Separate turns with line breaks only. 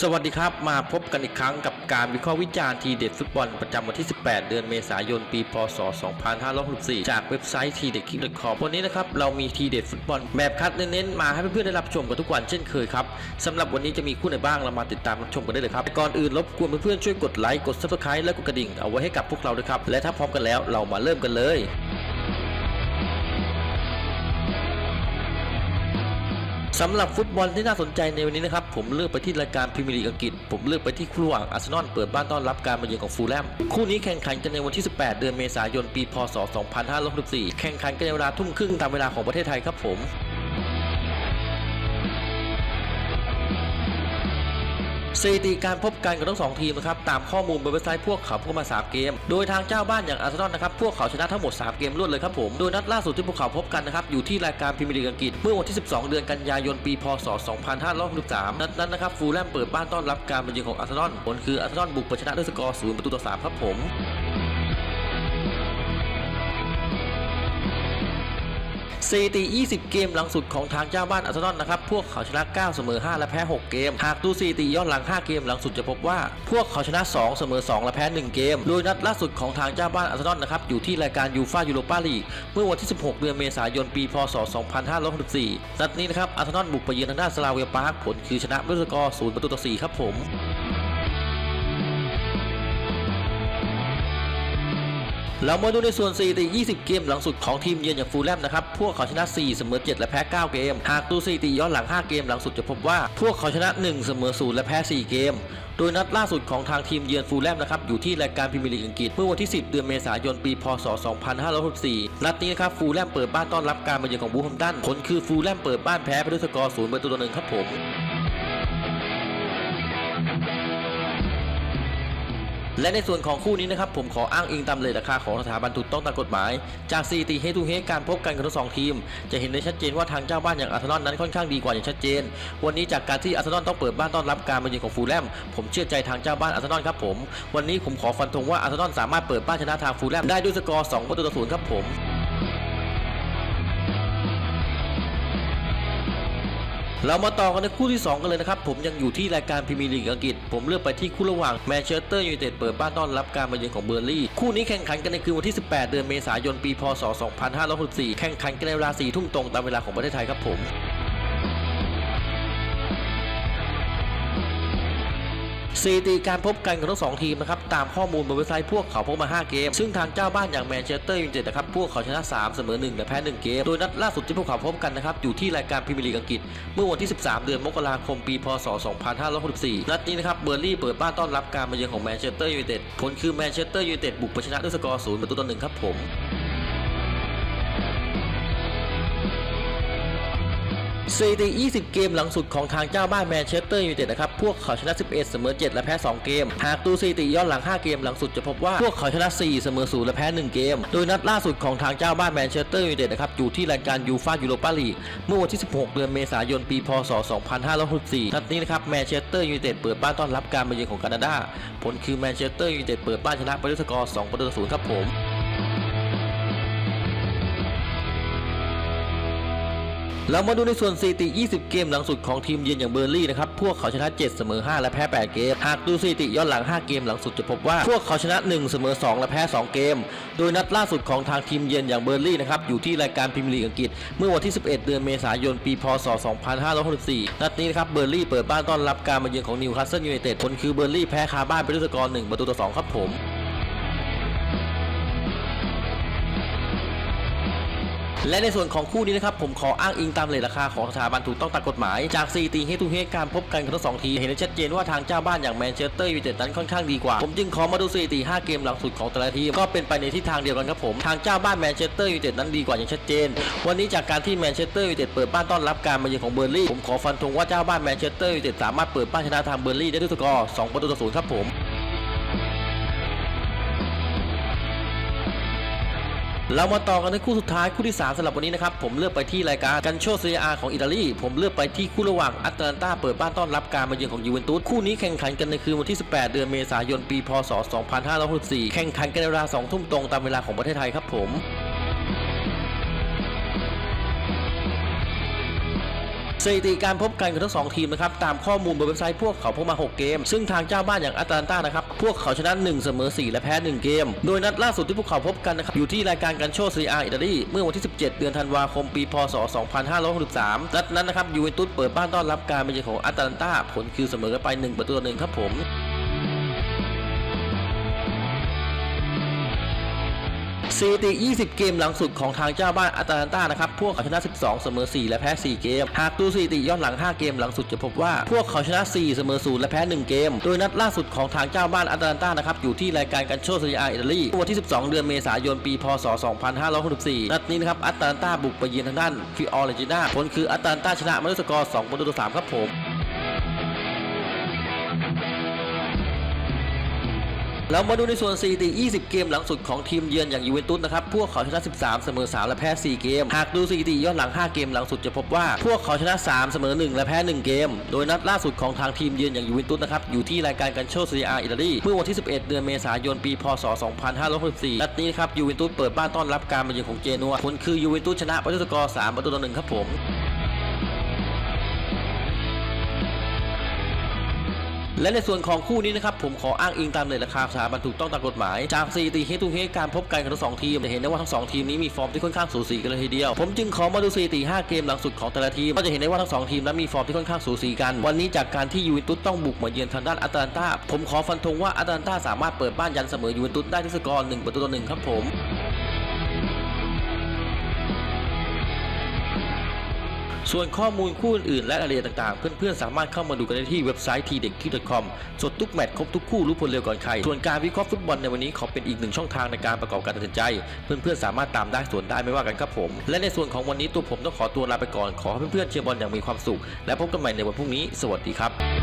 สวัสดีครับมาพบกันอีกครั้งกับการวิเคราะห์วิจารณ์ทีเด็ดฟุตบอลประจำวันที่ 18 เดือนเมษายน ปี พศ 2564 จากเว็บไซต์ทีเด็ดคิกคอมวันนี้นะครับเรามีทีเด็ดฟุตบอลแบบคัดเน้นๆมาให้เพื่อนๆได้รับชมกันทุกวันเช่นเคยครับสำหรับวันนี้จะมีคู่ไหนบ้างเรามาติดตามรับชมกันได้เลยครับก่อนอื่นรบกวนเพื่อนๆช่วยกดไลค์กด subscribe และกดกระดิ่งเอาไว้ให้กับพวกเราด้วยครับและถ้าพร้อมกันแล้วเรามาเริ่มกันเลย สำหรับฟุตบอลที่น่าสนใจในวันนี้นะครับ ผมเลือกไปที่รายการพรีเมียร์ลีกอังกฤษ ผมเลือกไปที่คู่ระหว่างอาร์เซนอลเปิดบ้านต้อนรับการมาเยือนของฟูลแลม คู่นี้แข่งขันกันในวันที่ 18 เดือนเมษายน ปี พศ 2564 แข่งขันกันในเวลาทุ่มครึ่งตามเวลาของประเทศไทยครับผม สถิติการพบกันของทั้งสองทีมนะครับตามข้อมูลบนเว็บไซต์พวกเขาพบมา 3 เกม โดยทางเจ้าบ้านอย่างอาร์เซนอลนะครับพวกเขาชนะทั้งหมด 3 เกมรวดเลยครับผม โดยนัดล่าสุดที่พวกเขาพบกันนะครับอยู่ที่รายการพรีเมียร์ลีกอังกฤษเมื่อวันที่ 12 เดือนกันยายนปีพศ 2563 นัดนั้นนะครับฟูลแลมเปิดบ้านต้อนรับการมาเยือนของอาร์เซนอลผลคืออาร์เซนอลบุกไปชนะด้วยสกอร์0ประตูต่อ3ครับผม สถิติ 20 เกมหลังสุดของทางเจ้าบ้านอาร์เซนอลนะครับ พวกเขาชนะ 9 เสมอ 5 และแพ้ 6 เกม หากดูสถิติย้อนหลัง 5 เกมหลังสุดจะพบว่า พวกเขาชนะ 2 เสมอ 2 และแพ้ 1 เกม โดยนัดล่าสุดของทางเจ้าบ้านอาร์เซนอลนะครับ อยู่ที่รายการยูฟ่ายูโรปาลีกเมื่อวันที่ 16 เดือนเมษายน ปี พศ 2564 นัดนี้นะครับอาร์เซนอลบุกไปเยือนทางด้านสลาเวียปาร์คผลคือชนะด้วยสกอร์ 0 ประตูต่อ 4 ครับผม เรามาดูในส่วนสถิติ20 เกมหลังสุดของทีมเยือนอย่างฟูลแลมนะครับ พวกเขาชนะ 4 เสมอ 7 และแพ้ 9 เกม หากดูสถิติย้อนหลัง 5 เกมหลังสุดจะพบว่า พวกเขาชนะ 1 เสมอ 0 และแพ้ 4 เกม โดยนัดล่าสุดของทางทีมเยือนฟูลแลมนะครับ อยู่ที่รายการพรีเมียร์ลีกอังกฤษเมื่อวันที่ 10 เดือนเมษายน ปีพศ 2564 นัดนี้นะครับฟูลแลมเปิดบ้านต้อนรับการมาเยือนของบูฮัมตันผลคือฟูลแลมเปิดบ้านแพ้ไปด้วยสกอร์0ประตูต่อ1ครับผม และในส่วนของคู่นี้นะครับผมขออ้างอิงตามเลทราคาของสถาบันถูกต้องตามกฎหมาย จากสถิติเฮตูเฮการพบกันของทั้งสองทีม จะเห็นได้ชัดเจนว่าทางเจ้าบ้านอย่างอาร์เซนอลนั้นค่อนข้างดีกว่าอย่างชัดเจน วันนี้จากการที่อาร์เซนอลต้องเปิดบ้านต้อนรับการมาเยือนของฟูลแลมผมเชื่อใจทางเจ้าบ้านอาร์เซนอลครับผมวันนี้ผมขอฟันธงว่าอาร์เซนอลสามารถเปิดบ้านชนะทางฟูลแลมได้ด้วยสกอร์2ประตูต่อศูนย์ครับผม เรามาต่อกันในคู่ที่ 2 กันเลยนะครับ ผมยังอยู่ที่รายการพรีเมียร์ลีกอังกฤษ ผมเลือกไปที่คู่ระหว่างแมนเชสเตอร์ยูไนเต็ดเปิดบ้านต้อนรับการมาเยือนของเบอร์ลี่ คู่นี้แข่งขันกันในคืนวันที่ 18 เดือนเมษายนปี พศ 2564 แข่งขันกันในเวลา4ทุ่มตรงตามเวลาของประเทศไทยครับผม สถิติการพบกันของทั้งสองทีมนะครับตามข้อมูลบนเว็บไซต์พวกเขาพบมา 5 เกม ซึ่งทางเจ้าบ้านอย่างแมนเชสเตอร์ยูไนเต็ดนะครับพวกเขาชนะ 3 เสมอ1และแพ้ 1 เกม โดยนัดล่าสุดที่พวกเขาพบกันนะครับอยู่ที่รายการพรีเมียร์ลีกอังกฤษ เมื่อวันที่ 13 เดือนมกราคมปีพศ 2564 นัดนี้นะครับเบอร์ลี่เปิดบ้านต้อนรับการมาเยือนของแมนเชสเตอร์ยูไนเต็ดผลคือแมนเชสเตอร์ยูไนเต็ดบุกไปชนะด้วยสกอร์0ประตูต่อ1ครับผม สถิติ 20 เกมหลังสุดของทางเจ้าบ้านแมนเชสเตอร์ยูไนเต็ดนะครับ พวกเขาชนะ 11 เสมอ 7 และแพ้ 2 เกม หากดูสถิติย้อนหลัง 5 เกมหลังสุดจะพบว่าพวกเขาชนะ 4 เสมอ 0 และแพ้ 1 เกม โดยนัดล่าสุดของทางเจ้าบ้านแมนเชสเตอร์ยูไนเต็ดนะครับ อยู่ที่รายการยูฟ่ายูโรปาลีกเมื่อวันที่ 16 เดือนเมษายน ปี พศ 2564 นัดนี้นะครับแมนเชสเตอร์ยูไนเต็ดเปิดบ้านต้อนรับการมาเยือนของแคนาดา ผลคือแมนเชสเตอร์ยูไนเต็ดเปิดบ้านชนะไปด้วยสกอร์ 2 ประตูต่อ0ครับผม เรามาดูในส่วนสถิติ 20 เกมหลังสุดของทีมเยือนอย่างเบอร์ลี่นะครับ พวกเขาชนะ 7 เสมอ 5 และแพ้ 8 เกม หากดูสถิติย้อนหลัง 5 เกมหลังสุดจะพบว่า พวกเขาชนะ 1 เสมอ 2 และแพ้ 2 เกม โดยนัดล่าสุดของทางทีมเยือนอย่างเบอร์ลี่นะครับ อยู่ที่รายการพรีเมียร์ลีกอังกฤษ เมื่อวันที่ 11 เดือนเมษายน ปี พศ 2564 นัดนี้นะครับ เบอร์ลี่เปิดบ้านต้อนรับการมาเยือนของนิวคาสเซิลยูไนเต็ด ผลคือเบอร์ลี่แพ้คาบ้านไปด้วยสกอร์ 1 ประตูต่อ 2 ครับผม และในส่วนของคู่นี้นะครับผมขออ้างอิงตามเลทราคาของสถาบันถูกต้องตามกฎหมาย จากสถิติเฮตูเฮการพบกันของทั้งสองทีเห็นได้ชัดเจนว่าทางเจ้าบ้านอย่างแมนเชสเตอร์ยูไนเต็ดนั้นค่อนข้างดีกว่า ผมจึงขอมาดูสถิติ5เกมหลังสุดของแต่ละทีมก็เป็นไปในทิศทางเดียวกันครับผมทางเจ้าบ้านแมนเชสเตอร์ยูไนเต็ดนั้นดีกว่าอย่างชัดเจน วันนี้จากการที่แมนเชสเตอร์ยูไนเต็ดเปิดบ้านต้อนรับการมาเยือนของเบอร์ลี่ผมขอฟันธงว่าเจ้าบ้านแมนเชสเตอร์ยูไนเต็ดสามารถเปิดบ้านชนะทางเบอร์ลี่ได้ด้วยสกอร์2ประตูต่อศูนย์ครับผม เรามาต่อกันในคู่สุดท้ายคู่ที่ 3สำหรับวันนี้นะครับผมเลือกไปที่รายการกันโชซีอาของอิตาลีผมเลือกไปที่คู่ระหว่างอัตแลนตาเปิดบ้านต้อนรับการมาเยือนของยูเวนตุสคู่นี้แข่งขันกันในคืนวันที่ 18 เดือนเมษายนปีพศ 2564 แข่งขันกันเวลา2ทุ่มตรงตามเวลาของประเทศไทยครับผม สถิติการพบกันของทั้งสองทีมนะครับตามข้อมูลบนเว็บไซต์พวกเขาพบมา 6 เกม ซึ่งทางเจ้าบ้านอย่างอาตาลันตานะครับพวกเขาชนะ1เสมอ4 และแพ้ 1 เกม โดยนัดล่าสุดที่พวกเขาพบกันนะครับอยู่ที่รายการกันโชซีอาอิตาลีเมื่อวันที่ 17 เดือนธันวาคมปีพศ 2563นัดนั้นนะครับยูเวนตุสเปิดบ้านต้อนรับการมาเยือนของอาตาลันตาผลคือเสมอกันไป1ประตูต่อหนึ่งครับผม สถิติ 20 เกมหลังสุดของทางเจ้าบ้านอาตาลันตานะครับ พวกเขาชนะ 12 เสมอ 4 และแพ้ 4 เกม หากดูสถิติย้อนหลัง 5 เกมหลังสุดจะพบว่า พวกเขาชนะ 4 เสมอ 0 และแพ้ 1 เกม โดยนัดล่าสุดของทางเจ้าบ้านอาตาลันตานะครับ อยู่ที่รายการกันโชซีอาอิตาลีวันที่ 12 เดือนเมษายน ปี พศ 2564 นัดนี้นะครับอาตาลันตาบุกไปเยือนทางด้านฟิออเรนจิน่าผลคืออาตาลันตาชนะมาด้วยสกอร์ 2 ประตูต่อ 3 ครับผม แล้วมาดูในส่วนสถิติ 20 เกมหลังสุดของทีมเยือนอย่างยูเวนตุสนะครับ พวกเขาชนะ 13 เสมอ 3 และแพ้ 4 เกม หากดูสถิติย้อนหลัง 5 เกมหลังสุดจะพบว่า พวกเขาชนะ 3 เสมอ 1 และแพ้ 1 เกม โดยนัดล่าสุดของทางทีมเยือนอย่างยูเวนตุสนะครับ อยู่ที่รายการกันโชซีอาอิตาลี เมื่อวันที่ 11 เดือนเมษายน ปี พศ 2564นัดนี้นะครับ ยูเวนตุสเปิดบ้านต้อนรับการมาเยือนของเจนัวผลคือยูเวนตุสชนะไปด้วยสกอร์ 3 ประตูต่อ 1 ครับผม และในส่วนของคู่นี้นะครับผมขออ้างอิงตามเลยราคาสถาบันถูกต้องตามกฎหมาย จากสถิติเฮตูเฮการพบกันของทั้งสองทีมจะเห็นได้ว่าทั้งสองทีมนี้มีฟอร์มที่ค่อนข้างสูสีกันเลยทีเดียว ผมจึงขอมาดูสถิติ5เกมหลังสุดของแต่ละทีมก็จะเห็นได้ว่าทั้งสองทีมนั้นมีฟอร์มที่ค่อนข้างสูสีกัน วันนี้จากการที่ยูเวนตุสต้องบุกมาเยือนทางด้านอาตาลันตาผมขอฟันธงว่าอาตาลันตาสามารถเปิดบ้านยันเสมอยูเวนตุสได้ที่สกอร์1ประตูต่อ1ครับผม ส่วนข้อมูลคู่อื่นและรายละเอียดต่างๆ เพื่อนๆ สามารถเข้ามาดูกันได้ที่เว็บไซต์ t d e k c o m สดทุกแมตช์ครบทุกคู่รู้ผลเร็วก่อนใคร ส่วนการวิเคราะห์ฟุตบอลในวันนี้ขอเป็นอีกหนึ่งช่องทางในการประกอบการตัดสินใจ เพื่อนๆ สามารถตามได้ส่วนได้ไม่ว่ากันครับผม และในส่วนของวันนี้ตัวผมต้องขอตัวลาไปก่อนขอให้เพื่อนๆเชียร์บอลอย่างมีความสุข และพบกันใหม่ในวันพรุ่งนี้ สวัสดีครับ